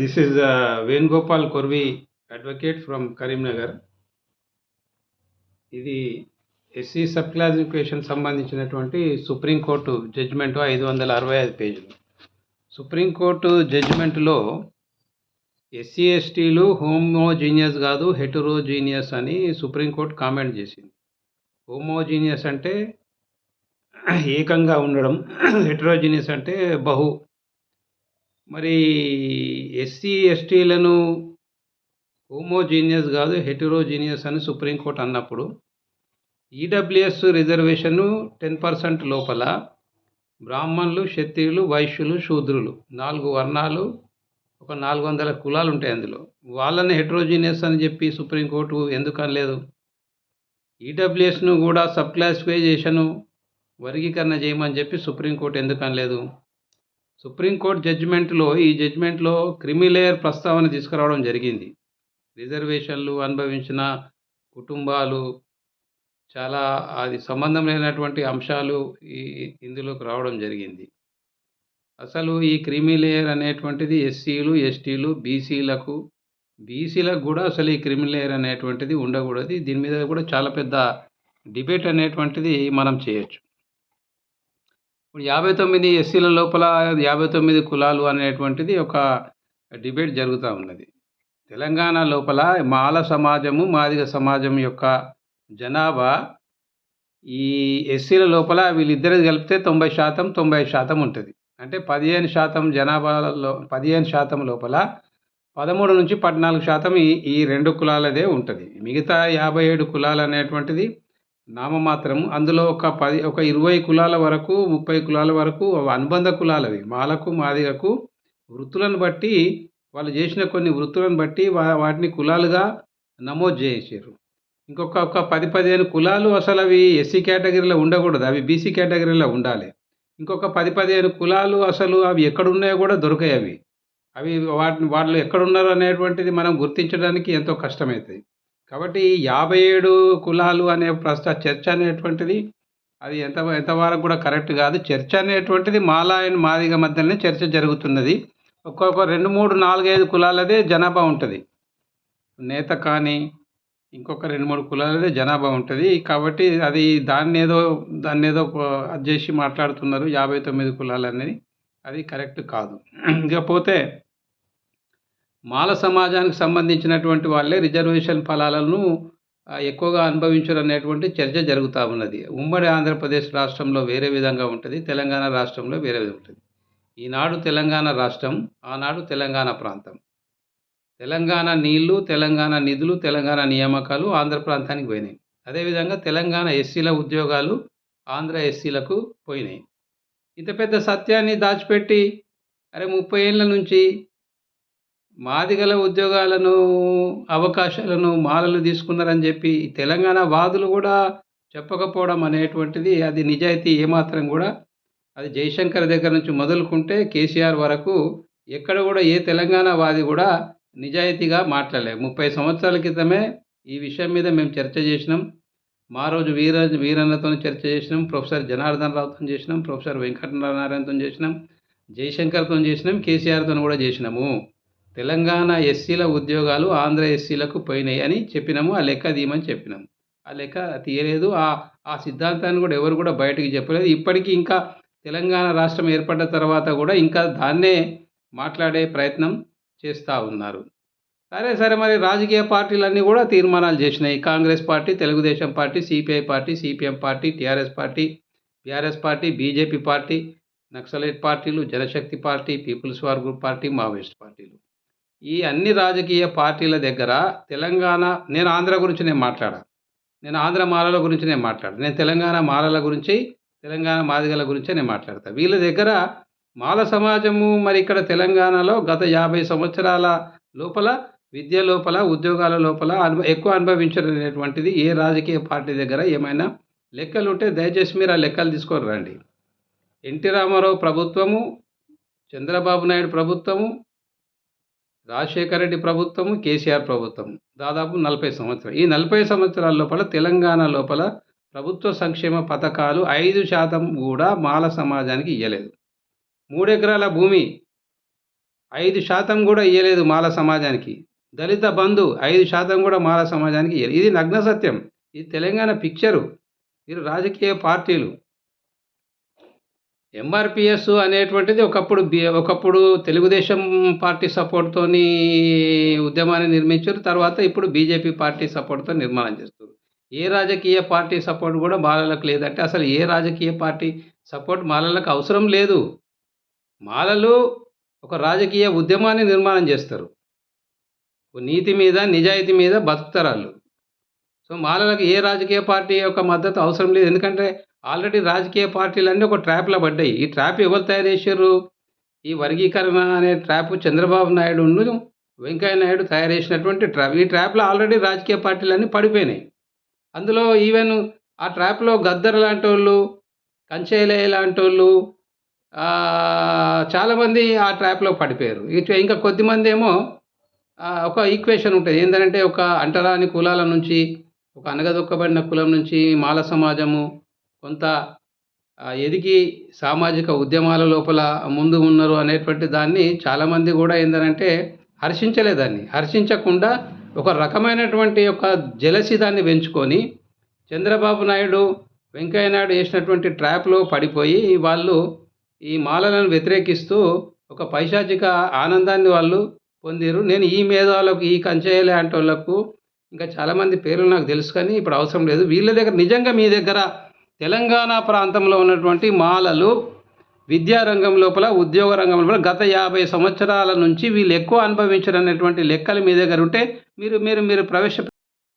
This is Venugopal Korvi advocate from Karimnagar ఇది SC sub classification సంబంధించినటువంటి supreme court judgement ఐదు వందల అరవై ఐదు పేజీలు. సుప్రీంకోర్టు జడ్జిమెంట్లో ఎస్సీ ఎస్టీలు హోమోజీనియస్ కాదు హెటరోజీనియస్ అని సుప్రీంకోర్టు కామెంట్ చేసింది. హోమోజీనియస్ అంటే ఏకంగా ఉండడం హెటరోజీనియస్ అంటే బహు మరి ఎస్సీ ఎస్టీలను హోమోజీనియస్ కాదు హెటిరోజీనియస్ అని సుప్రీంకోర్టు అన్నప్పుడు ఈడబ్ల్యూఎస్ రిజర్వేషను టెన్ పర్సెంట్ లోపల బ్రాహ్మణులు క్షత్రియులు వైశ్యులు శూద్రులు నాలుగు వర్ణాలు ఒక నాలుగు వందల కులాలు ఉంటాయి అందులో. వాళ్ళని హెట్రోజీనియస్ అని చెప్పి సుప్రీంకోర్టు ఎందుకు అనలేదు ఈడబ్ల్యూఎస్ను కూడా సబ్ క్లాసిఫికేషను వర్గీకరణ చేయమని చెప్పి సుప్రీంకోర్టు ఎందుకు అనలేదు సుప్రీంకోర్టు జడ్జిమెంట్లో ఈ జడ్జిమెంట్లో క్రిమిలేయర్ ప్రస్తావన తీసుకురావడం జరిగింది. రిజర్వేషన్లు అనుభవించిన కుటుంబాలు చాలా అది సంబంధం లేనటువంటి అంశాలు ఈ ఇందులోకి రావడం జరిగింది. అసలు ఈ క్రిమి లేయర్ అనేటువంటిది ఎస్సీలు ఎస్టీలు బీసీలకు బీసీలకు కూడా అసలు ఈ క్రిమి లేయర్ అనేటువంటిది ఉండకూడదు. దీని మీద కూడా చాలా పెద్ద డిబేట్ అనేటువంటిది మనం చేయొచ్చు. ఇప్పుడు యాభై తొమ్మిది ఎస్సీల లోపల యాభై తొమ్మిది కులాలు అనేటువంటిది ఒక డిబేట్ జరుగుతూ ఉన్నది. తెలంగాణ లోపల మాల సమాజము మాదిగ సమాజం యొక్క జనాభా ఈ ఎస్సీల లోపల వీళ్ళిద్దరు కలిపితే తొంభై శాతం తొంభై శాతం ఉంటుంది. అంటే పదిహేను శాతం జనాభాలో పదిహేను శాతం లోపల పదమూడు నుంచి పద్నాలుగు శాతం ఈ ఈ రెండు కులాలదే ఉంటుంది. మిగతా యాభై ఏడు కులాలు అనేటువంటిది నామమాత్రము. అందులో ఒక పది ఒక ఇరవై కులాల వరకు ముప్పై కులాల వరకు అనుబంధ కులాలవి. మాలకు మాదిగకు వృత్తులను బట్టి వాళ్ళు చేసిన కొన్ని వృత్తులను బట్టి వా వాటిని కులాలుగా నమోదు చేసారు. ఇంకొక ఒక పది పదిహేను కులాలు అసలు అవి ఎస్సీ కేటగిరీలో ఉండకూడదు. అవి బీసీ కేటగిరీలో ఉండాలి. ఇంకొక పది పదిహేను కులాలు అసలు అవి ఎక్కడున్నాయో కూడా దొరకాయి అవి అవి వాటిని వాళ్ళు ఎక్కడున్నారు అనేటువంటిది మనం గుర్తించడానికి ఎంతో కష్టమవుతుంది కాబట్టి యాభై ఏడు కులాలు అనే ప్రస్తుత చర్చ అనేటువంటిది అది ఎంత ఎంతవరకు కూడా కరెక్ట్ కాదు. చర్చ అనేటువంటిది మాలా అండ్ మాదిగ మధ్యనే చర్చ జరుగుతున్నది. ఒక్కొక్క రెండు మూడు నాలుగైదు కులాలదే జనాభా ఉంటుంది. నేత కానీ ఇంకొక రెండు మూడు కులాలదే జనాభా ఉంటుంది. కాబట్టి అది దాన్ని ఏదో దాన్ని ఏదో అది చేసి మాట్లాడుతున్నారు. యాభై తొమ్మిది కులాలు అనేది అది కరెక్ట్ కాదు. ఇకపోతే మాల సమాజానికి సంబంధించినటువంటి వాళ్ళే రిజర్వేషన్ ఫలాలను ఎక్కువగా అనుభవించరు అనేటువంటి చర్చ జరుగుతూ ఉన్నది. ఉమ్మడి ఆంధ్రప్రదేశ్ రాష్ట్రంలో వేరే విధంగా ఉంటుంది తెలంగాణ రాష్ట్రంలో వేరే విధంగా ఉంటుంది. ఈనాడు తెలంగాణ రాష్ట్రం ఆనాడు తెలంగాణ ప్రాంతం. తెలంగాణ నీళ్ళు తెలంగాణ నిధులు తెలంగాణ నియామకాలు ఆంధ్ర ప్రాంతానికి పోయినాయి. అదేవిధంగా తెలంగాణ ఎస్సీల ఉద్యోగాలు ఆంధ్ర ఎస్సీలకు పోయినాయి. ఇంత పెద్ద సత్యాన్ని దాచిపెట్టి అరే ముప్పై ఏళ్ళ నుంచి మాదిగల ఉద్యోగాలను అవకాశాలను మాలలు తీసుకున్నారని చెప్పి తెలంగాణ వాదులు కూడా చెప్పకపోవడం అనేటువంటిది అది నిజాయితీ ఏమాత్రం కూడా అది జయశంకర్ దగ్గర నుంచి మొదలుకుంటే కేసీఆర్ వరకు ఎక్కడ కూడా ఏ తెలంగాణ వాది కూడా నిజాయితీగా మాట్లాడలేదు ముప్పై సంవత్సరాల క్రితమే ఈ విషయం మీద మేము చర్చ చేసినాం. మా రోజు వీర వీరన్నతో చర్చ చేసినాం. ప్రొఫెసర్ జనార్దన్ రావుతో చేసినాం. ప్రొఫెసర్ వెంకటనారాయణతో చేసినాం. జయశంకర్తో చేసినాం. కేసీఆర్తో కూడా చేసినాము. తెలంగాణ ఎస్సీల ఉద్యోగాలు ఆంధ్ర ఎస్సీలకు పోయినాయి అని చెప్పినాము ఆ లెక్క తీయమని చెప్పినాము. ఆ లెక్క తీయలేదు ఆ ఆ సిద్ధాంతాన్ని కూడా ఎవరు కూడా బయటకు చెప్పలేదు. ఇప్పటికీ ఇంకా తెలంగాణ రాష్ట్రం ఏర్పడ్డ తర్వాత కూడా ఇంకా దాన్నే మాట్లాడే ప్రయత్నం చేస్తూ ఉన్నారు. సరే సరే మరి రాజకీయ పార్టీలన్నీ కూడా తీర్మానాలు చేసినాయి. Congress party Telugudesam party CPI party CPM party TRS party BRS party BJP party naxalite పార్టీలు Janashakti party people's war group party Maoist పార్టీలు. ఈ అన్ని రాజకీయ పార్టీల దగ్గర తెలంగాణ నేను ఆంధ్ర గురించి నేను మాట్లాడాను. నేను ఆంధ్ర మాలల గురించి నేను మాట్లాడా నేను తెలంగాణ మాలల గురించి తెలంగాణ మాదిగల గురించే నేను మాట్లాడతాను వీళ్ళ దగ్గర మాల సమాజము మరి ఇక్కడ తెలంగాణలో గత యాభై సంవత్సరాల లోపల విద్య లోపల ఉద్యోగాల లోపల అనుభ ఎక్కువ అనుభవించనేటువంటిది ఏ రాజకీయ పార్టీ దగ్గర ఏమైనా లెక్కలు ఉంటే దయచేసి మీరు ఆ లెక్కలు తీసుకొని రండి. ఎన్టీ రామారావు ప్రభుత్వము చంద్రబాబు నాయుడు ప్రభుత్వము రాజశేఖర రెడ్డి ప్రభుత్వము కేసీఆర్ ప్రభుత్వం దాదాపు నలభై సంవత్సరాలు. ఈ నలభై సంవత్సరాల లోపల తెలంగాణ లోపల ప్రభుత్వ సంక్షేమ పథకాలు ఐదు శాతం కూడా మాల సమాజానికి ఇవ్వలేదు మూడెకరాల భూమి ఐదు శాతం కూడా ఇవ్వలేదు మాల సమాజానికి. దళిత బంధు ఐదు శాతం కూడా మాల సమాజానికి ఇవ్వలేదు ఇది నగ్న సత్యం. ఇది తెలంగాణ పిక్చరు. మీరు రాజకీయ పార్టీలు ఎంఆర్పిఎస్ అనేటువంటిది ఒకప్పుడు బి ఒకప్పుడు తెలుగుదేశం పార్టీ సపోర్ట్తోని ఉద్యమాన్ని నిర్మించారు. తర్వాత ఇప్పుడు బీజేపీ పార్టీ సపోర్ట్తో నిర్మాణం చేస్తారు ఏ రాజకీయ పార్టీ సపోర్ట్ కూడా మాలలకు లేదంటే అసలు ఏ రాజకీయ పార్టీ సపోర్ట్ మాలలకు అవసరం లేదు. మాలలు ఒక రాజకీయ ఉద్యమాన్ని నిర్మాణం చేస్తారు. నీతి మీద నిజాయితీ మీద బతుకుతారు వాళ్ళు. సో మాలలకు ఏ రాజకీయ పార్టీ యొక్క మద్దతు అవసరం లేదు. ఎందుకంటే ఆల్రెడీ రాజకీయ పార్టీలన్నీ ఒక ట్రాప్లో పడ్డాయి. ఈ ట్రాప్ ఎవరు తయారు చేశారు? ఈ వర్గీకరణ అనే ట్రాప్ చంద్రబాబు నాయుడును వెంకయ్య నాయుడు తయారు చేసినటువంటి ట్రాప్. ఈ ట్రాప్లో ఆల్రెడీ రాజకీయ పార్టీలన్నీ పడిపోయినాయి. అందులో ఈవెన్ ఆ ట్రాప్లో గద్దర్ లాంటి వాళ్ళు కంచేలే లాంటి వాళ్ళు చాలామంది ఆ ట్రాప్లో పడిపోయారు. ఇంకా కొద్దిమంది ఏమో ఒక ఈక్వేషన్ ఉంటుంది. ఏంటంటే ఒక అంటరాని కులాల నుంచి ఒక అనగదొక్కబడిన కులం నుంచి మాల సమాజము కొంత ఎదిగి సామాజిక ఉద్యమాల లోపల ముందు ఉన్నారు అనేటువంటి దాన్ని చాలామంది కూడా ఏంటంటే హర్షించలేదాన్ని హర్షించకుండా ఒక రకమైనటువంటి ఒక జలసి దాన్ని పెంచుకొని చంద్రబాబు నాయుడు వెంకయ్య నాయుడు వేసినటువంటి ట్రాప్లో పడిపోయి వాళ్ళు ఈ మాలలను వ్యతిరేకిస్తూ ఒక పైశాచిక ఆనందాన్ని వాళ్ళు పొందిరు నేను ఈ మేధావులకు ఈ కంచేయలే అంటే వాళ్ళకు ఇంకా చాలామంది పేర్లు నాకు తెలుసు కానీ ఇప్పుడు అవసరం లేదు. వీళ్ళ దగ్గర నిజంగా మీ దగ్గర తెలంగాణ ప్రాంతంలో ఉన్నటువంటి మాలలు విద్యారంగం లోపల ఉద్యోగ రంగం లోపల గత యాభై సంవత్సరాల నుంచి వీళ్ళు ఎక్కువ అనుభవించారు అనేటువంటి లెక్కలు మీ దగ్గర ఉంటే మీరు మీరు మీరు ప్రవేశ